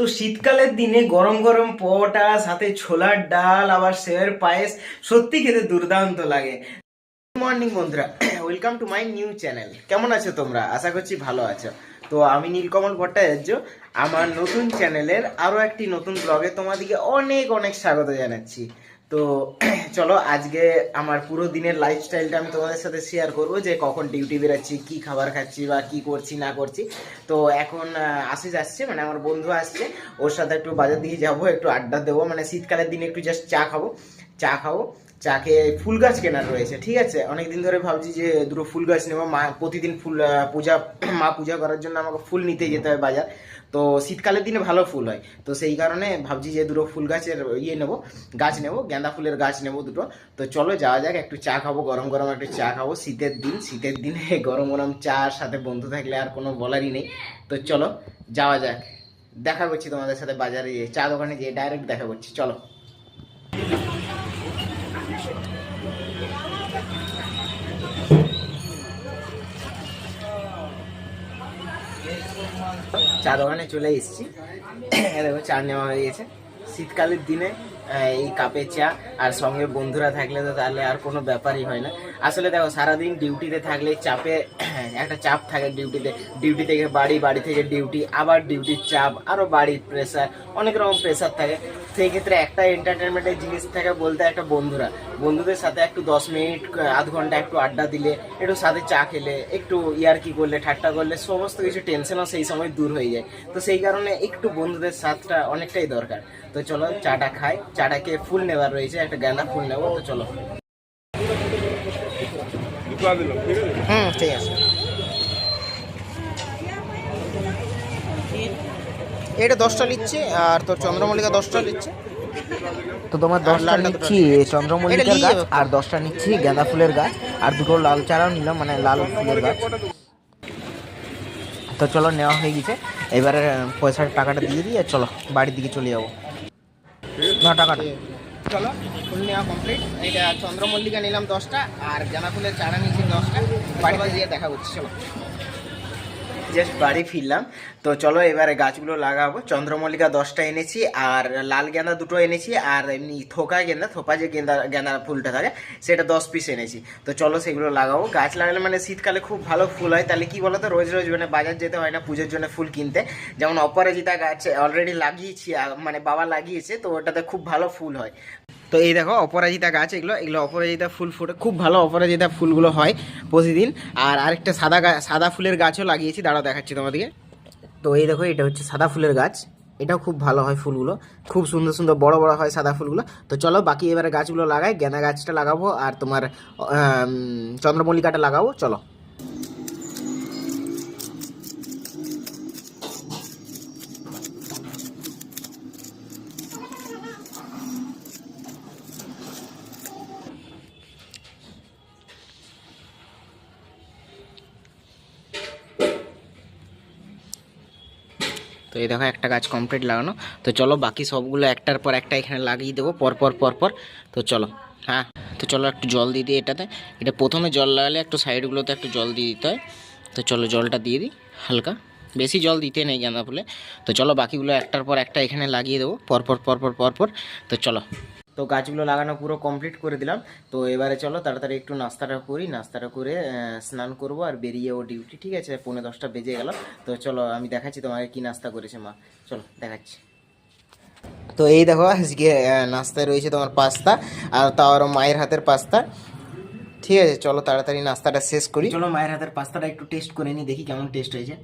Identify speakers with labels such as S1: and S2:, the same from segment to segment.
S1: তো শীতকালের দিনে গরম গরম পটা সাথে ছোলার ডাল, আবার সেয়ের পায়েস সত্যি খেতে দুর্দান্ত লাগে। মর্নিং বন্ধুরা welcome to my new channel কেমন আছো তোমরা? আশা করছি ভালো আছো। তো আমি নীলকমল ভট্টাচার্য, আমার নতুন চ্যানেলের আরও একটি নতুন ব্লগে তোমাদেরকে অনেক অনেক স্বাগত জানাচ্ছি। তো চলো, আজকে আমার পুরো দিনের লাইফস্টাইলটা আমি তোমাদের সাথে শেয়ার করব, যে কখন ডিউটি বেরোচ্ছি, কি খাবার খাচ্ছি বা কি করছি, না করছি। তো এখন আশিস আসছে মানে আমার বন্ধু আসছে, ওর সাথে একটু বাজার দিকে যাব, একটু আড্ডা দেবো মানে শীতকালের দিনে একটু জাস্ট চা খাব। চা খাব। খেয়ে ফুল গাছ কেনার রয়েছে, ঠিক আছে? অনেকদিন ধরে ভাবছি যে দুটো ফুল গাছ নেব। মা প্রতিদিন ফুল পূজা, মা পূজা করার জন্য আমাকে ফুল নিতে যেতে হয় বাজার। তো শীতকালের দিনে ভালো ফুল হয়। তো সেই কারণে ভাবছি যে দুটো ফুল গাছের ইয়ে নেব, গাছ নেব, গাঁদা ফুলের গাছ নেব দুটো। তো চলো যাওয়া যাক, একটু চা খাব, গরম গরম একটু চা খাব। শীতের দিন, শীতের দিনে গরম গরম চা আর সাথে বন্ধু থাকলে আর কোনো বলারই নেই। তো চলো যাওয়া যাক। দেখা করছি তোমাদের সাথে বাজারে, চা দোকানে গিয়ে ডাইরেক্ট দেখা করছি। চলো। চা দোকানে চলে এসেছি। দেখো, চা নেওয়া হয়ে গেছে। শীতকালের দিনে এই কাপে চা আর সঙ্গে বন্ধুরা থাকলে তো তাহলে আর কোনো ব্যাপারই হয় না। আসলে দেখো, সারাদিন ডিউটিতে থাকলে চাপে, একটা চাপ থাকে ডিউটিতে। ডিউটি থেকে বাড়ি বাড়ি থেকে ডিউটি, আবার ডিউটির চাপ আরও বাড়ির প্রেশার অনেক রকম প্রেশার থাকে। সেই ক্ষেত্রে একটা এন্টারটেনমেন্টের জিনিস থাকে বলতে একটা বন্ধুরা। বন্ধুদের সাথে একটু দশ মিনিট আধ ঘণ্টা একটু আড্ডা দিলে একটু সাথে চা খেলে একটু ইয়ার্কি করলে ঠাট্টা করলে সমস্ত কিছু টেনশনও সেই সময় দূর হয়ে যায়। তো সেই কারণে একটু বন্ধুদের সাথটা অনেকটাই দরকার। তো চলো চাটা খাই চাটাকে ফুল নেবার রয়েছে একটা গাঁদা ফুল নেব তো চলো। হুম ঠিক আছে। এটা দশটা নিচ্ছে আর তোর চন্দ্রমল্লিকা দশটা নিচ্ছে।
S2: তো তোমার দশটা নিচ্ছি চন্দ্রমল্লিকার গাছ আর দশটা নিচ্ছি গাঁদা ফুলের গাছ আর দুটো লাল চারাও নিলাম মানে লাল ফুলের গাছ। তো চলো নেওয়া হয়ে গেছে। এবারে পয়সার টাকাটা দিয়ে দিয়ে চলো বাড়ির দিকে চলে যাব। না টাকাটা।
S1: চলো ফুল নেওয়া কমপ্লিট এটা চন্দ্রমল্লিকা নিলাম দশটা আর গাঁদা ফুলের চারা নিয়েছি দশটা। বাড়িতে গিয়ে দেখা করছি চলো। জাস্ট বাড়ি ফিরলাম। তো চলো এবারে গাছগুলো লাগাবো। চন্দ্রমল্লিকা দশটা এনেছি, আর লাল গেঁদা দুটো এনেছি, আর এমনি থোকা গেঁদা থোপা যে গেঁদা গেঁদা ফুলটা থাকে, সেটা দশ পিস এনেছি। তো চলো সেগুলো লাগাবো। গাছ লাগালে মানে শীতকালে খুব ভালো ফুল হয়। তাহলে কি বলতো, রোজ রোজ মানে বাজার যেতে হয় না পুজোর জন্য ফুল কিনতে। যেমন অপরাজিতা গাছ অলরেডি লাগিয়েছি মানে বাবা লাগিয়েছে, তো ওটাতে খুব ভালো ফুল হয়। তো এই দেখো, অপরাজিতা গাছ, এগুলো এগুলো অপরাজিতা ফুল ফুটে, খুব ভালো অপরাজিতা ফুলগুলো হয় প্রতিদিন। আর আরেকটা সাদা সাদা ফুলের গাছও লাগিয়েছি, দাঁড়াও দেখাচ্ছি তোমাদেরকে। তো এই দেখো, এটা হচ্ছে সাদা ফুলের গাছ, এটাও খুব ভালো হয় ফুলগুলো, খুব সুন্দর সুন্দর বড় বড় হয় সাদা ফুলগুলো। তো চলো, বাকি এবারে গাছগুলো লাগাই, গেঁদা গাছটা লাগাবো, আর তোমার চন্দ্রমল্লিকাটা লাগাবো, চলো। এই দেখো, একটা গাছ কমপ্লিট লাগানো। তো চলো, বাকি সবগুলো একটার পর একটা এখানে লাগিয়ে দেবো, পর পর পর পর। তো চলো হ্যাঁ তো চলো একটু জল দিয়ে দিই এটাতে। এটা প্রথমে জল লাগালে একটু সাইডগুলোতে একটু জল দিয়ে দিতে হয়। তো চলো, জলটা দিয়ে দিই, হালকা। বেশি জল দিতে নেই গাঁদা ফুলে। তো চলো, বাকিগুলো একটার পর একটা এখানে লাগিয়ে দেবো পরপর পরপর পরপর তো চলো তো গাছগুলো লাগানো পুরো কমপ্লিট করে দিলাম। তো এবারে চলো তাড়াতাড়ি একটু নাস্তাটা করি। নাস্তাটা করে স্নান করব আর বেরিয়ে ও ডিউটি ঠিক আছে? পৌনে দশটা বেজে গেল। তো চলো আমি দেখাচ্ছি তোমাকে কি নাস্তা করেছে মা। চলো দেখাচ্ছি। তো এই দেখো, আজকে নাস্তায় রয়েছে তোমার পাস্তা আর তাও মায়ের হাতের পাস্তা। ঠিক আছে, চলো তাড়াতাড়ি নাস্তাটা শেষ করি। চলো মায়ের হাতের পাস্তাটা একটু টেস্ট করে নিই দেখি কেমন টেস্ট হয়েছে।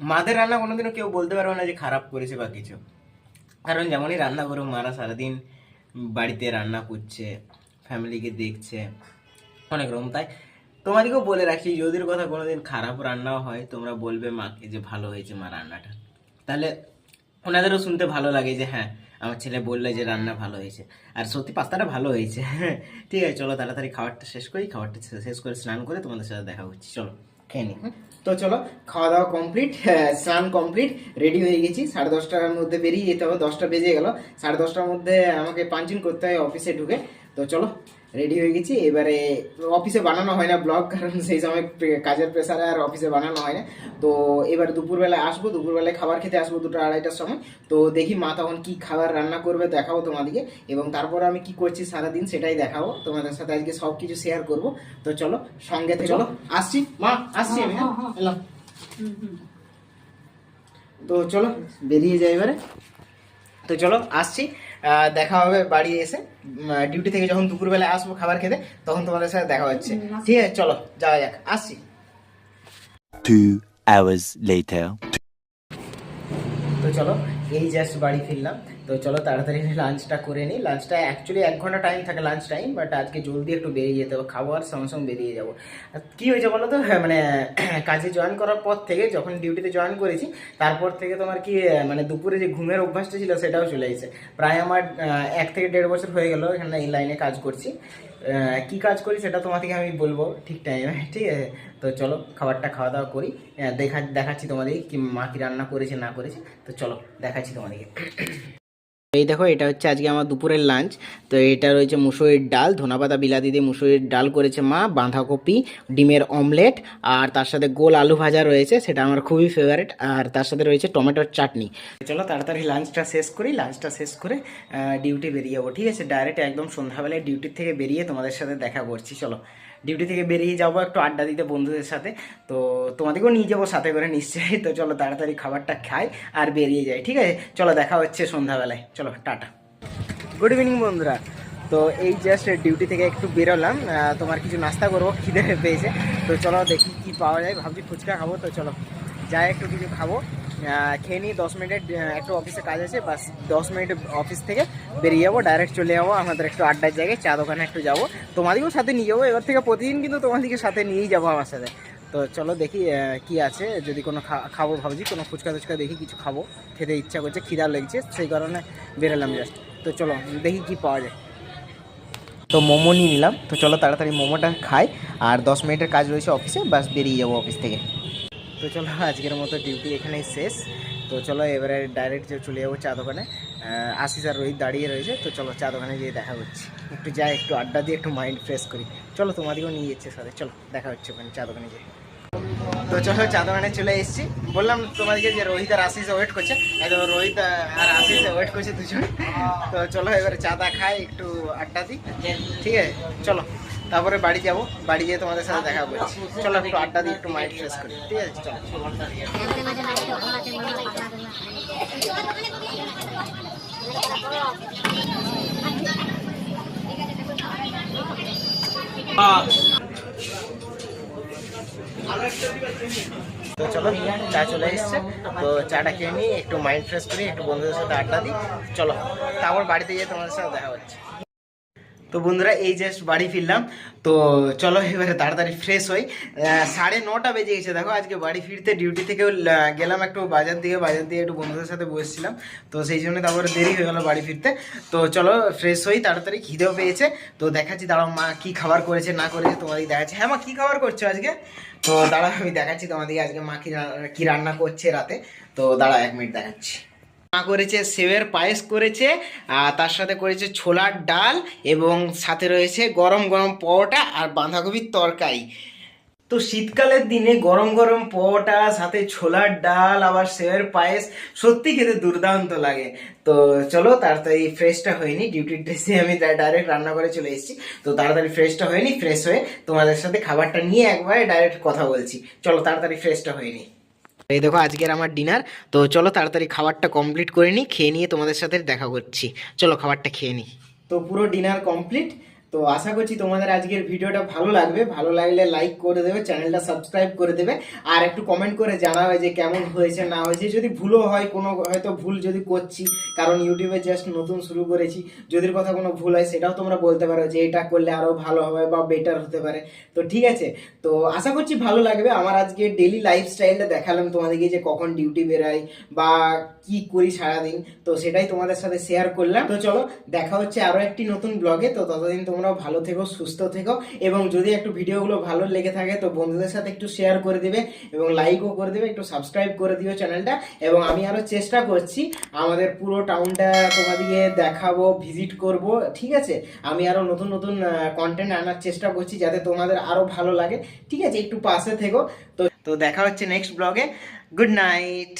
S1: মাদের রান্না কোনোদিনও কেউ বলতে পারবে না যে খারাপ করেছে বা কিছু। কারণ যেমনই রান্না করো মারা সারাদিন বাড়িতে রান্না করছে, ফ্যামিলিকে দেখছে, অনেক রকম। তাই তোমাদেরকেও বলে রাখি যদির কথা কোনোদিন খারাপ রান্নাও হয়, তোমরা বলবে মাকে যে ভালো হয়েছে মা রান্নাটা। তাহলে ওনাদেরও শুনতে ভালো লাগে যে হ্যাঁ আমার ছেলে বললে যে রান্না ভালো হয়েছে। আর সত্যি পাস্তাটা ভালো হয়েছে। ঠিক আছে, চলো তাড়াতাড়ি খাবারটা শেষ করি, খাবারটা শেষ করে স্নান করে তোমাদের সাথে দেখা হচ্ছে। চলো। খেয়ে নিই তো চলো খাওয়া দাওয়া কমপ্লিট স্নান কমপ্লিট রেডি হয়ে গেছি। সাড়ে দশটার মধ্যে বেরিয়ে যেতে হবে, দশটা বেজে গেল। সাড়ে দশটার মধ্যে আমাকে পাঞ্চিং করতে হয় অফিসে ঢুকে। তো চলো রেডি হয়ে গেছি। এবারে অফিসে বানানো হয় না ব্লগ কারণ সেই সময় কাজের প্রেসারে আর অফিসে বানানো হয় না। তো এবার দুপুরবেলায় আসব দুপুরবেলায় খাবার খেতে আসব দুটো আড়াইটার সময়। তো দেখি মা তখন কী খাবার রান্না করবে দেখাবো তোমাদেরকে এবং তারপর আমি কি করছি সারাদিন সেটাই দেখাবো। তোমাদের সাথে আজকে সব কিছু শেয়ার করব। তো চলো সঙ্গে চলো। আসছি। মা আসছি আমি হ্যাঁ? এলাম। তো চলো বেরিয়ে যাই এবারে। তো চলো আসছি। দেখা হবে বাড়ি এসে। ডিউটি থেকে যখন দুপুরবেলা আসব খাবার খেতে তখন তোমাদের সাথে দেখা হচ্ছে। ঠিক আছে চলো যাওয়া যাক আসছি।
S3: Two
S1: তো চলো এই জাস্ট বাড়ি ফিরলাম। তো চলো তাড়াতাড়ি লাঞ্চটা করে নিই। লাঞ্চটা অ্যাকচুয়ালি এক ঘণ্টা টাইম থাকে লাঞ্চ টাইম বাট আজকে জলদি একটু বেরিয়ে যেতে হবে। খাব আর সঙ্গে সঙ্গে বেরিয়ে যাব। কি হয়েছে বলো তো? মানে কাজে জয়েন করার পর থেকে যখন ডিউটিতে জয়েন করেছি, তারপর থেকে তোমার কি মানে দুপুরে যে ঘুমের অভ্যাসটা ছিল সেটাও চলে এসেছে। প্রায় আমার এক থেকে দেড় বছর হয়ে গেল এখানে এই লাইনে কাজ করছি। কি কাজ করি সেটা তোমাদেরকে আমি বলব ঠিক টাইমে ঠিক আছে? তো চলো খাবারটা খাওয়া দাওয়া করি। দেখা, দেখাচ্ছি তোমাদেরকে কি মা কি রান্না করেছে না করেছে। তো চলো দেখাচ্ছি তোমাদেরকে। এই দেখো, এটা হচ্ছে আজকে আমার দুপুরের লাঞ্চ তো এটা রয়েছে মুসুরির ডাল, ধনাপাতা বিলাতি দিয়ে মুসুরির ডাল করেছে মা, বাঁধাকপি, ডিমের অমলেট আর তার সাথে গোল আলু ভাজা রয়েছে, সেটা আমার খুবই ফেভারিট আর তার সাথে রয়েছে টমেটোর চাটনি। চলো তাড়াতাড়ি লাঞ্চটা শেষ করি লাঞ্চটা শেষ করে ডিউটি বেরিয়ে যাব, ঠিক আছে? ডাইরেক্ট একদম সন্ধ্যাবেলায় ডিউটি থেকে বেরিয়ে তোমাদের সাথে দেখা করছি, চলো। ডিউটি থেকে বেরিয়ে যাব একটু আড্ডা দিতে বন্ধুদের সাথে। তো তোমাদেরকেও নিয়ে যাব সাথে করে নিশ্চয়ই। তো চলো তাড়াতাড়ি খাবারটা খাই আর বেরিয়ে যাই, ঠিক আছে? চলো দেখা হচ্ছে সন্ধ্যাবেলায়। চলো, টাটা। গুড ইভিনিং বন্ধুরা। তো এই জাস্ট ডিউটি থেকে একটু বেরোলাম। তোমার কিছু নাস্তা করব, খিদে পেয়েছে। তো চলো দেখি কি পাওয়া যায়। ভাবছি ফুচকা খাব, তো চলো। যাই, একটু কিছু খাব। খেয়ে নিই দশ মিনিটের একটু অফিসে কাজ আছে, বাস দশ মিনিট অফিস থেকে বেরিয়ে যাব ডাইরেক্ট চলে যাব, আমাদের একটু আড্ডার জায়গায় চা দোকানে একটু যাব। তোমাদেরকেও সাথে নিয়ে যাব, এবার থেকে প্রতিদিন কিন্তু তোমাদেরকে সাথে নিয়েই যাব আমার সাথে। তো চলো দেখি কি আছে, যদি কোনো খাব ভাবছি, কোনো ফুচকা টুচকা দেখি, কিছু খাব, খেতে ইচ্ছা করছে, খিদা লেগেছে, সেই কারণে বেরোলাম জাস্ট তো চলো, দেখি কি পাওয়া যায়। তো মোমো নিয়ে নিলাম, তো চলো তাড়াতাড়ি মোমোটা খাই, আর দশ মিনিটের কাজ রয়েছে অফিসে বাস বেরিয়ে যাব অফিস থেকে। তো চলো আজকের মতো ডিউটি এখানেই শেষ। তো চলো এবারে ডাইরেক্ট যে চলে যাব চা দোকানে। আশিস আর রোহিত দাঁড়িয়ে রয়েছে, তো চলো চা দোকানে গিয়ে দেখা হচ্ছে। একটু যাই, একটু আড্ডা দিয়ে, একটু মাইন্ড ফ্রেশ করি। চলো তোমাদেরকেও নিয়ে যাচ্ছে সাথে। চলো, দেখা হচ্ছে ওখানে চা দোকানে গিয়ে। তো চলো চা দোকানে চলে এসেছি। বললাম তোমাদেরকে যে রোহিত আর আশিস ওয়েট করছে। একদম রোহিত আর আশিস ওয়েট করছে দুজন। তো চলো এবারে চাটা খাই, একটু আড্ডা দিই। ঠিক আছে? চলো। তারপরে বাড়ি যাব। বাড়ি গিয়ে তোমাদের সাথে দেখা করছি। চলো একটু আড্ডা দিই একটু মাইন্ড ফ্রেশ করি। ঠিক আছে চলো। তো চলো চা চলে এসছে। তো চাটা খেয়ে নিই একটু মাইন্ড ফ্রেশ করি একটু বন্ধুদের সাথে আড্ডা দিই। চলো তারপর বাড়িতে গিয়ে তোমাদের সাথে দেখা হচ্ছে। তো বন্ধুরা, এই জাস্ট বাড়ি ফিরলাম। তো চলো, এবারে তাড়াতাড়ি ফ্রেশ হই। সাড়ে নটা বেজে গেছে, দেখো, আজকে বাড়ি ফিরতে ডিউটি থেকে গেলাম একটু বাজার দিকে, বাজার দিয়ে একটু বন্ধুদের সাথে বসছিলাম। তো সেই জন্য তারপরে দেরি হয়ে গেলো বাড়ি ফিরতে। তো চলো ফ্রেশ হই, তাড়াতাড়ি খিদেও পেয়েছে। তো দেখাচ্ছি, দাঁড়াও, মা কি খাবার করেছে, না করেছে, তোমাদের দেখাচ্ছি। হ্যাঁ মা, কী খাবার করছ আজকে? তো দাঁড়াও, আমি দেখাচ্ছি তোমাদেরকে আজকে মা কি রান্না করছে রাতে। তো দাঁড়াও, এক মিনিট দেখাচ্ছি। মা করেছে সেবের পায়েস করেছে, আর তার সাথে করেছে ছোলার ডাল এবং সাথে রয়েছে গরম গরম পরোটা আর বাঁধাকপির তরকারি। তো শীতকালের দিনে গরম গরম পরোটা, সাথে ছোলার ডাল, আবার সেবের পায়েস সত্যি খেতে দুর্দান্ত লাগে। তো চলো তাড়াতাড়ি ফ্রেশটা হয়নি ডিউটির ড্রেসে আমি ডাইরেক্ট রান্না করে চলে এসেছি। তো তাড়াতাড়ি ফ্রেশটা হয়নি ফ্রেশ হয়ে তোমাদের সাথে খাবারটা নিয়ে একবারে ডাইরেক্ট কথা বলছি। চলো তাড়াতাড়ি ফ্রেশটা হয়নি। এই দেখো আজকের আমার ডিনার তো চলো তাড়াতাড়ি খাবারটা কমপ্লিট করে নিই, খেয়ে নিয়ে তোমাদের সাথে দেখা করছি। চলো খাবারটা খেয়ে নিই। তো পুরো ডিনার কমপ্লিট তো আশা করছি তোমাদের আজকের ভিডিওটা ভালো লাগবে। ভালো লাগলে লাইক করে দেবে, চ্যানেলটা সাবস্ক্রাইব করে দেবে। আর একটু কমেন্ট করে জানাবে যে কেমন হয়েছে, না হয়েছে। যদি ভুলও হয়, কোনো হয়তো ভুল যদি করছি, কারণ ইউটিউবে জাস্ট নতুন শুরু করেছি যদি কথা কোনো ভুল হয়, সেটাও তোমরা বলতে পারো যে এটা করলে আরও ভালো হবে বা বেটার হতে পারে। তো ঠিক আছে, তো আশা করছি ভালো লাগবে। আমার আজকে ডেলি লাইফস্টাইলটা দেখালাম তোমাদেরকে যে কখন ডিউটি বেরাই বা কি করি সারাদিন। তো সেটাই তোমাদের সাথে শেয়ার করলাম। তো চলো, দেখা হচ্ছে আরও একটি নতুন ব্লগে তো ততদিন তোমরা তোমরাও ভালো থেকো, সুস্থ থেকো এবং যদি একটু ভিডিওগুলো ভালো লেগে থাকে তো বন্ধুদের সাথে একটু শেয়ার করে দিবে এবং লাইকও করে দিবে, একটু সাবস্ক্রাইব করে দিও চ্যানেলটা এবং আমি আরও চেষ্টা করছি আমাদের পুরো টাউনটা তোমাদেরকে দেখাবো ভিজিট করব, ঠিক আছে? আমি আরও নতুন নতুন কন্টেন্ট আনার চেষ্টা করছি যাতে তোমাদের আরও ভালো লাগে, ঠিক আছে? একটু পাশে থেকো। তো তো দেখা হচ্ছে নেক্সট ব্লগে গুড নাইট